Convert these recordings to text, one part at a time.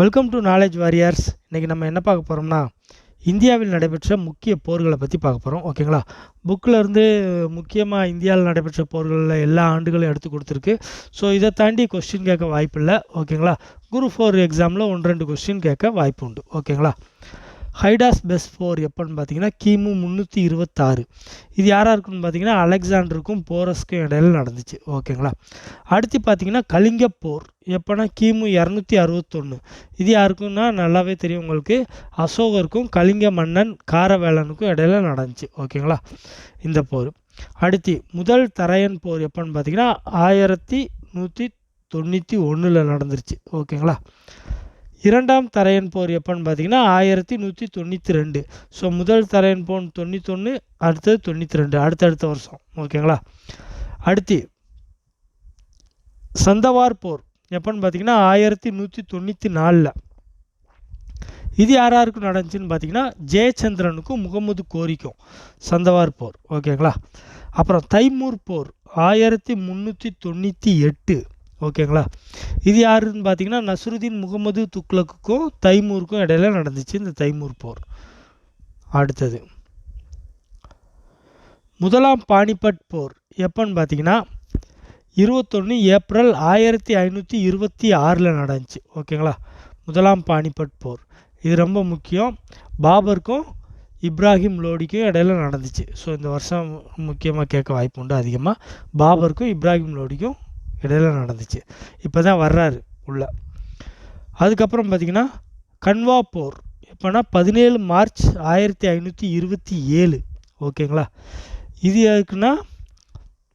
Welcome to knowledge warriors இன்றைக்கி நம்ம என்ன பார்க்க போகிறோம்னா இந்தியாவில் நடைபெற்ற முக்கிய போர்களை பற்றி பார்க்க போகிறோம் ஓகேங்களா புக்கில் இருந்து முக்கியமாக இந்தியாவில் நடைபெற்ற போர்களில் எல்லா ஆண்டுகளும் எடுத்து கொடுத்துருக்கு. ஸோ இதை தாண்டி கொஸ்டின் கேட்க வாய்ப்பில்லை. ஓகேங்களா குரூப் ஃபோர் எக்ஸாமில் ஒன்று ரெண்டு கொஸ்டின் கேட்க வாய்ப்பு உண்டு. ஓகேங்களா ஹைடாஸ் பெஸ்ட் போர் எப்போன்னு பார்த்தீங்கன்னா கிமு முந்நூற்றி இருபத்தாறு. இது யாராக இருக்குன்னு பார்த்தீங்கன்னா அலெக்சாண்டருக்கும் போரஸ்க்கும் இடையில நடந்துச்சு. ஓகேங்களா? அடுத்து பார்த்தீங்கன்னா கலிங்க போர். எப்போனா கிமு இரநூத்தி அறுபத்தொன்று இது யாருக்குன்னா நல்லாவே தெரியும் உங்களுக்கு. அசோகருக்கும் கலிங்க மன்னன் காரவேலனுக்கும் இடையில நடந்துச்சு. ஓகேங்களா? இந்த போர். அடுத்து முதல் தரையன் போர் எப்போன்னு பார்த்தீங்கன்னா ஆயிரத்தி நூற்றி தொண்ணூற்றி ஒன்றில் நடந்துருச்சு. ஓகேங்களா? இரண்டாம் தரையன் போர் எப்போன்னு பார்த்தீங்கன்னா ஆயிரத்தி நூற்றி தொண்ணூற்றி ரெண்டு. ஸோ முதல் தரையன் போர் தொண்ணூத்தொன்று அடுத்தது தொண்ணூற்றி ரெண்டு. அடுத்தடுத்த வருஷம். ஓகேங்களா? அடுத்து சந்தவார் போர் எப்போன்னு பார்த்தீங்கன்னா ஆயிரத்தி நூற்றி தொண்ணூற்றி நாலில். இது யாராருக்கு நடந்துச்சுன்னு பார்த்தீங்கன்னா ஜெயச்சந்திரனுக்கும் முகமது கோரிக்கும் சந்தவார் போர். ஓகேங்களா? அப்புறம் தைமூர் போர் ஆயிரத்தி முந்நூற்றி தொண்ணூற்றி எட்டு. ஓகேங்களா? இது யாருன்னு பார்த்தீங்கன்னா நஸ்ருதீன் முகமது துக்ளக்குக்கும் தைமூருக்கும் இடையில நடந்துச்சு இந்த தைமூர் போர். அடுத்தது. முதலாம் பானிபட் போர் எப்போன்னு பார்த்தீங்கன்னா இருபத்தொன்று ஏப்ரல் ஆயிரத்தி ஐநூற்றி இருபத்தி ஆறில் நடந்துச்சு. ஓகேங்களா? முதலாம் பானிபட் போர். இது ரொம்ப முக்கியம். பாபருக்கும் இப்ராஹிம் லோடிக்கும் இடையில நடந்துச்சு. ஸோ இந்த வருஷம் முக்கியமாக கேட்க வாய்ப்பு உண்டு அதிகமாக பாபருக்கும் இப்ராஹிம் லோடிக்கும் இடையில நடந்துச்சு. இப்போ தான் வர்றாரு உள்ள. அதுக்கப்புறம் பார்த்திங்கன்னா கன்வா போர் எப்போனா பதினேழு மார்ச் ஆயிரத்தி ஐநூற்றி இருபத்தி ஏழு. ஓகேங்களா? இது எதுக்குன்னா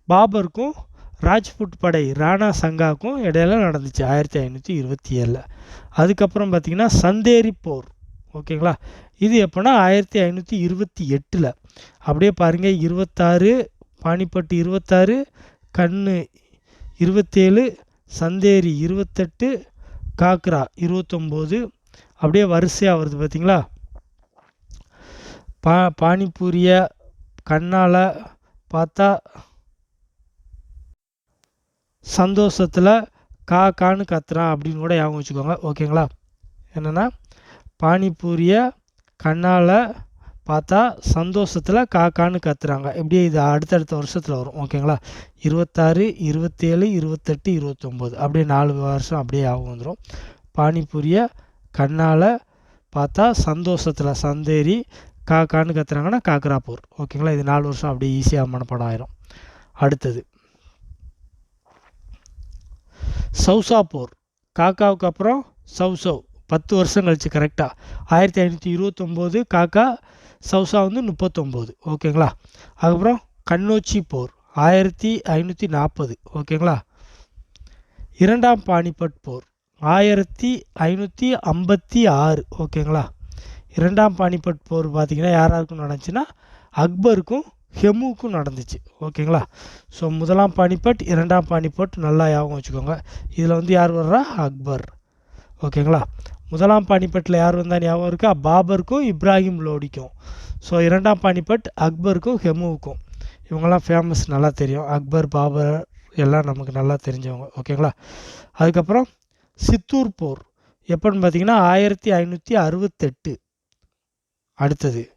பாபருக்கும் ராஜ்புட் படை ராணா சங்காவுக்கும் இடையில நடந்துச்சு ஆயிரத்தி ஐநூற்றி இருபத்தி ஏழில். அதுக்கப்புறம் பார்த்திங்கன்னா சந்தேரி போர் ஓகேங்களா? இது எப்போனா ஆயிரத்தி ஐநூற்றி இருபத்தி எட்டில். அப்படியே பாருங்கள் இருபத்தாறு பானிப்பட்டு இருபத்தாறு கண்ணு இருபத்தேழு சந்தேரி இருபத்தெட்டு காக்ரா இருபத்தொம்போது. அப்படியே வரிசையாக வருது பார்த்திங்களா பா பானிபூரியை கண்ணால் பார்த்தா சந்தோஷத்தில் கா கான்னு கத்துறான் அப்படின்னு கூட ஞாபகம் வச்சுக்கோங்க. ஓகேங்களா? என்னென்னா பானிபூரியை கண்ணால் பார்த்தா சந்தோஷத்தில் காக்கான்னு கத்துறாங்க. இப்படியே இது அடுத்தடுத்த வருஷத்தில் வரும். ஓகேங்களா? இருபத்தாறு இருபத்தேழு இருபத்தெட்டு இருபத்தொம்போது. அப்படியே நாலு வருஷம் அப்படியே ஆகும் வந்துடும் பானிபூரியை கண்ணால் பார்த்தா சந்தோஷத்தில் சந்தேரி காக்கான்னு கத்துறாங்கன்னா காக்கராப்பூர். ஓகேங்களா? இது நாலு வருஷம் அப்படியே ஈஸியாக மனப்படம் ஆயிரும். அடுத்தது. சௌசா போர் காக்காவுக்கு அப்புறம் சவுசவ் பத்து வருஷம் கழிச்சு கரெக்டாக ஆயிரத்தி ஐநூற்றி இருபத்தொம்போது காக்கா சௌசா வந்து முப்பத்தொம்போது. ஓகேங்களா? அதுக்கப்புறம் கண்ணோச்சி போர் ஆயிரத்தி ஐநூற்றி நாற்பது. ஓகேங்களா? இரண்டாம் பானிபட் போர் ஆயிரத்தி ஐநூற்றி ஐம்பத்தி ஆறு. ஓகேங்களா? இரண்டாம் பானிபட் போர் பார்த்திங்கன்னா யாராருக்கும் நடந்துச்சுன்னா அக்பருக்கும் ஹெமுவுக்கும் நடந்துச்சு. ஓகேங்களா? ஸோ முதலாம் பானிபட் இரண்டாம் பானிபட் நல்லா ஞாபகம் வச்சுக்கோங்க. இதில் வந்து யார் வர்றா? அக்பர். ஓகேங்களா? முதலாம் பானிபட்டில் யார் வந்தால் ஞாபகம் இருக்கா? பாபருக்கும் இப்ராஹிம் லோடிக்கும். ஸோ இரண்டாம் பானிபட் அக்பருக்கும் ஹெமுவுக்கும். இவங்கெல்லாம் ஃபேமஸ் நல்லா தெரியும். அக்பர் பாபர் எல்லாம் நமக்கு நல்லா தெரிஞ்சவங்க. ஓகேங்களா? அதுக்கப்புறம் சித்தூர் போர். எப்போன்னு பார்த்தீங்கன்னா ஆயிரத்தி ஐநூற்றி அறுபத்தெட்டு. அடுத்தது.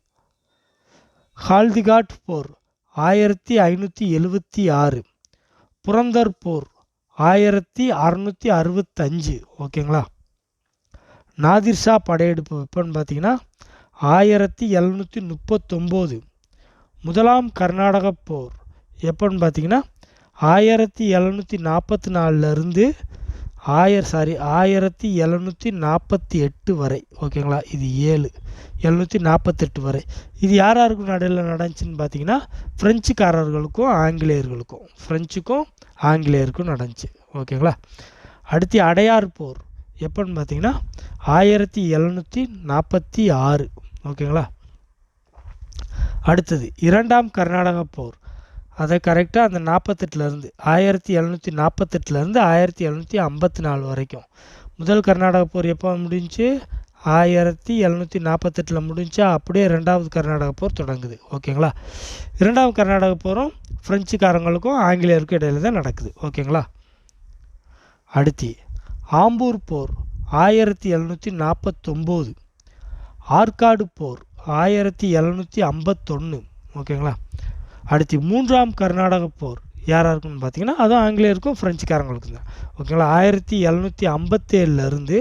ஹால்திகாட் போர் ஆயிரத்தி ஐநூற்றி எழுபத்தி ஆறு. புரந்தர் போர் ஆயிரத்தி அறநூற்றி அறுபத்தஞ்சு. ஓகேங்களா? நாதிர்ஷா படையெடுப்பு எப்போன்னு பார்த்தீங்கன்னா ஆயிரத்தி எழுநூற்றி முப்பத்தொம்போது. முதலாம் கர்நாடக போர் எப்போன்னு பார்த்தீங்கன்னா ஆயிரத்தி எழுநூற்றி நாற்பத்தி நாலுலேருந்து ஆயிர சாரி ஆயிரத்தி எழுநூற்றி நாற்பத்தி எட்டு வரை. ஓகேங்களா? இது ஏழு. எழுநூற்றி நாற்பத்தெட்டு வரை. இது யார் யாருக்கும் நடையில் நடந்துச்சுன்னு பார்த்தீங்கன்னா ஃப்ரெஞ்சுக்காரர்களுக்கும் ஆங்கிலேயர்களுக்கும். ஃப்ரெஞ்சுக்கும் ஆங்கிலேயருக்கும் நடந்துச்சு. ஓகேங்களா? அடுத்து அடையார் போர். எப்போன்னு பார்த்தீங்கன்னா ஆயிரத்தி எழுநூற்றி நாற்பத்தி ஆறு. ஓகேங்களா? அடுத்தது இரண்டாம் கர்நாடக போர். அதை கரெக்டாக அந்த நாற்பத்தெட்டுலேருந்து ஆயிரத்தி எழுநூற்றி நாற்பத்தெட்டுலேருந்து ஆயிரத்தி எழுநூற்றி ஐம்பத்தி நாலு வரைக்கும். முதல் கர்நாடக போர் எப்போ முடிஞ்சு? ஆயிரத்தி எழுநூற்றி நாற்பத்தெட்டில் முடிஞ்சா அப்படியே ரெண்டாவது கர்நாடக போர் தொடங்குது. ஓகேங்களா? இரண்டாவது கர்நாடக போரும் ஃப்ரெஞ்சுக்காரங்களுக்கும் ஆங்கிலேயருக்கும் இடையில தான் நடக்குது. ஓகேங்களா? அடுத்து ஆம்பூர் போர் ஆயிரத்தி எழுநூற்றி நாற்பத்தொம்போது. ஆற்காடு போர் ஆயிரத்தி எழுநூற்றி ஐம்பத்தொன்று ஓகேங்களா? அடுத்து மூன்றாம் கர்நாடக போர் யாராக இருக்குன்னு பார்த்தீங்கன்னா அதுவும் ஆங்கிலேயருக்கும் ஃப்ரெஞ்சுக்காரங்களுக்கும் தான். ஓகேங்களா? ஆயிரத்தி எழுநூற்றி ஐம்பத்தேழுலேருந்து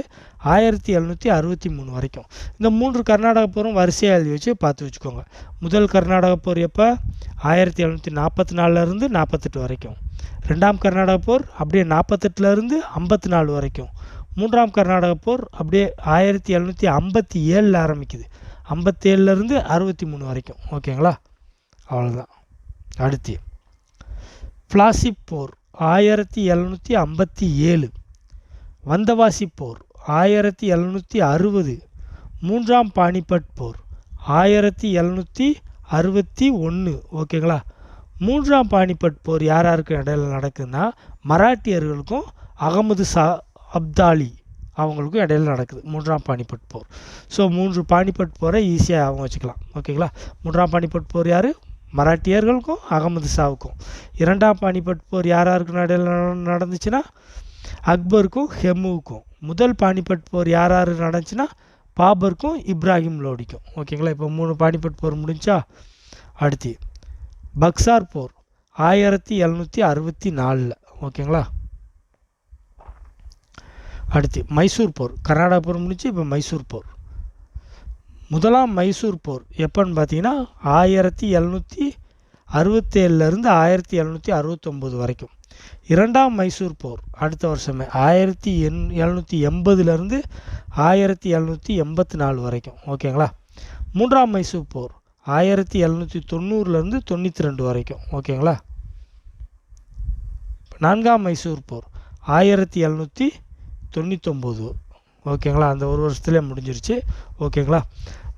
ஆயிரத்தி எழுநூற்றி அறுபத்தி மூணு வரைக்கும். இந்த மூன்று கர்நாடக போரும் வரிசையாக எழுதி வச்சு பார்த்து வச்சுக்கோங்க. முதல் கர்நாடக போர் எப்போ? ஆயிரத்தி எழுநூற்றி நாற்பத்தி நாலுலேருந்து நாற்பத்தெட்டு வரைக்கும். ரெண்டாம் கர்நாடக போர் அப்படியே நாற்பத்தெட்டுலேருந்து ஐம்பத்தி நாலு வரைக்கும். மூன்றாம் கர்நாடக போர் அப்படியே ஆயிரத்தி எழுநூற்றி ஐம்பத்தி ஏழில் ஆரம்பிக்குது. ஐம்பத்தேழுலேருந்து அறுபத்தி மூணு வரைக்கும். ஓகேங்களா? அவ்வளோதான் அடுத்து. பிளாசி போர் ஆயிரத்தி எழுநூற்றி ஐம்பத்தி ஏழு. வந்தவாசி போர் ஆயிரத்தி எழுநூற்றி அறுபது. மூன்றாம் பானிபட் போர் ஆயிரத்தி எழுநூற்றி அறுபத்தி ஒன்று. ஓகேங்களா? மூன்றாம் பானிபட் போர் யார் யாருக்கு இடையில நடக்குதுன்னா மராட்டியர்களுக்கும் அகமது சா அப்தாலி அவங்களுக்கும் இடையில நடக்குது மூன்றாம் பானிபட் போர் ஸோ மூன்று பானிபட் போரை ஈஸியாக அவங்க வச்சுக்கலாம். ஓகேங்களா? மூன்றாம் பானிபட் போர் யார்? மராட்டியர்களுக்கும் அகமது ஷாவுக்கும் இரண்டாம் பானிபட் போர் யார் யாருக்கு நடையில் நட- நடந்துச்சுன்னா அக்பருக்கும் ஹெமுவுக்கும் முதல் பானிபட் போர் யார் யார் நடந்துச்சுன்னா பாபருக்கும் இப்ராஹிம் லோடிக்கும். ஓகேங்களா? இப்போ மூணு பானிபட் போர் முடிஞ்சா அடுத்து பக்சார் போர் ஆயிரத்தி எழுநூற்றி அறுபத்தி நாலில். ஓகேங்களா? அடுத்து மைசூர் போர். கர்நாடகா போர் முடிஞ்சு இப்போ மைசூர் போர். முதலாம் மைசூர் போர் எப்போன்னு பார்த்தீங்கன்னா ஆயிரத்தி எழுநூற்றி அறுபத்தேழுலேருந்து ஆயிரத்தி எழுநூற்றி அறுபத்தொம்போது வரைக்கும். இரண்டாம் மைசூர் போர் அடுத்த வருஷமே ஆயிரத்தி எண் எழுநூற்றி எண்பதுலேருந்து ஆயிரத்தி எழுநூற்றி எண்பத்தி நாலு வரைக்கும். ஓகேங்களா? மூன்றாம் மைசூர் போர் ஆயிரத்தி எழுநூற்றி தொண்ணூறுலேருந்து தொண்ணூற்றி ரெண்டு வரைக்கும். ஓகேங்களா? நான்காம் மைசூர் போர் ஆயிரத்தி எழுநூற்றி தொண்ணூத்தொம்பது. ஓகேங்களா? அந்த ஒரு வருஷத்துலேயே முடிஞ்சிருச்சு. ஓகேங்களா?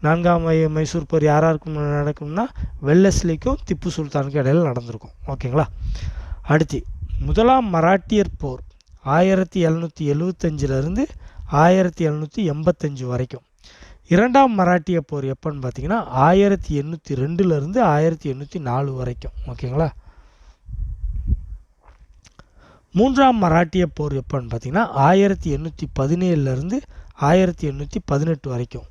நான்காம் மை மைசூர் போர் யாராருக்கும் நடக்கும்னா வெள்ளஸ்லிக்கும் திப்பு சுல்தானுக்கும் இடையில நடந்திருக்கும். ஓகேங்களா? அடுத்து முதலாம் மராட்டியர் போர் ஆயிரத்தி எழுநூற்றி எழுவத்தஞ்சிலருந்து ஆயிரத்தி எழுநூற்றி எண்பத்தஞ்சு வரைக்கும். இரண்டாம் மராட்டிய போர் எப்போன்னு பார்த்தீங்கன்னா ஆயிரத்தி எண்ணூற்றி ரெண்டுலேருந்து ஆயிரத்தி எண்ணூற்றி நாலு வரைக்கும். ஓகேங்களா? மூன்றாம் மராட்டிய போர் எப்போன்னு பார்த்தீங்கன்னா ஆயிரத்தி எண்ணூற்றி பதினேழுலேருந்து ஆயிரத்தி எண்ணூற்றி பதினெட்டு வரைக்கும்.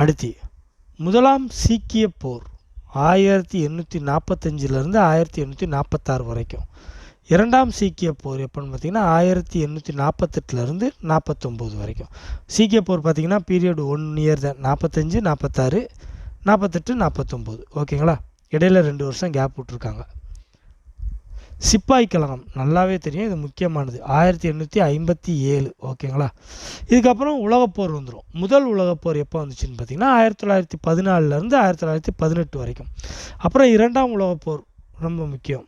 அடுத்து முதலாம் சீக்கிய போர் ஆயிரத்தி எண்ணூற்றி நாற்பத்தஞ்சிலேருந்து ஆயிரத்தி எண்ணூற்றி நாற்பத்தாறு வரைக்கும். இரண்டாம் சீக்கிய போர் எப்போன்னு பார்த்தீங்கன்னா ஆயிரத்தி எண்ணூற்றி நாற்பத்தெட்டுலேருந்து நாற்பத்தொம்போது வரைக்கும். சீக்கிய போர் பார்த்தீங்கன்னா பீரியட் ஒன் இயர் தான். நாற்பத்தஞ்சு நாற்பத்தாறு நாற்பத்தெட்டு நாற்பத்தொம்போது ஓகேங்களா இடையில ரெண்டு வருஷம் கேப் விட்ருக்காங்க சிப்பாய் கழகம். நல்லாவே தெரியும். இது முக்கியமானது. ஆயிரத்தி எண்ணூற்றி ஐம்பத்தி ஏழு. ஓகேங்களா? இதுக்கப்புறம் உலகப்போர் வந்துடும் முதல் உலகப்போர் எப்போ வந்துச்சுன்னு பார்த்தீங்கன்னா ஆயிரத்தி தொள்ளாயிரத்தி பதினாலிருந்து ஆயிரத்தி தொள்ளாயிரத்தி பதினெட்டு வரைக்கும். அப்புறம் இரண்டாம் உலகப்போர் ரொம்ப முக்கியம்.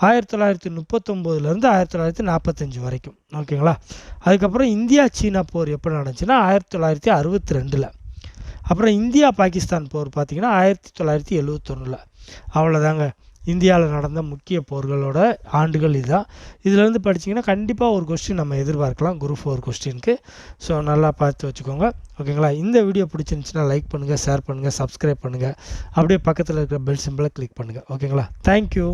ஆயிரத்தி தொள்ளாயிரத்தி முப்பத்தொம்போதுலேருந்து ஆயிரத்தி தொள்ளாயிரத்தி நாற்பத்தஞ்சு வரைக்கும். ஓகேங்களா? அதுக்கப்புறம் இந்தியா சீனா போர் எப்போ நடந்துச்சுன்னா ஆயிரத்தி தொள்ளாயிரத்தி அறுபத்தி ரெண்டில் அப்புறம் இந்தியா பாகிஸ்தான் போர் பார்த்தீங்கன்னா ஆயிரத்தி தொள்ளாயிரத்தி எழுபத்தொன்னில் அவ்வளோதாங்க இந்தியாவில் நடந்த முக்கிய போர்களோட ஆண்டுகள் இதுதான். இதுலேருந்து படிச்சிங்கன்னா கண்டிப்பாக ஒரு கொஸ்டின் நம்ம எதிர்பார்க்கலாம். குரூப் ஃபோர் கொஸ்டினுக்கு ஸோ நல்லா பார்த்து வச்சுக்கோங்க. ஓகேங்களா? இந்த வீடியோ பிடிச்சிருந்துச்சுன்னா லைக் பண்ணுங்கள் ஷேர் பண்ணுங்கள் சப்ஸ்கிரைப் பண்ணுங்கள் அப்படியே பக்கத்தில் இருக்கிற பெல் சிம்பிளை கிளிக் பண்ணுங்கள் ஓகேங்களா? தேங்க்யூ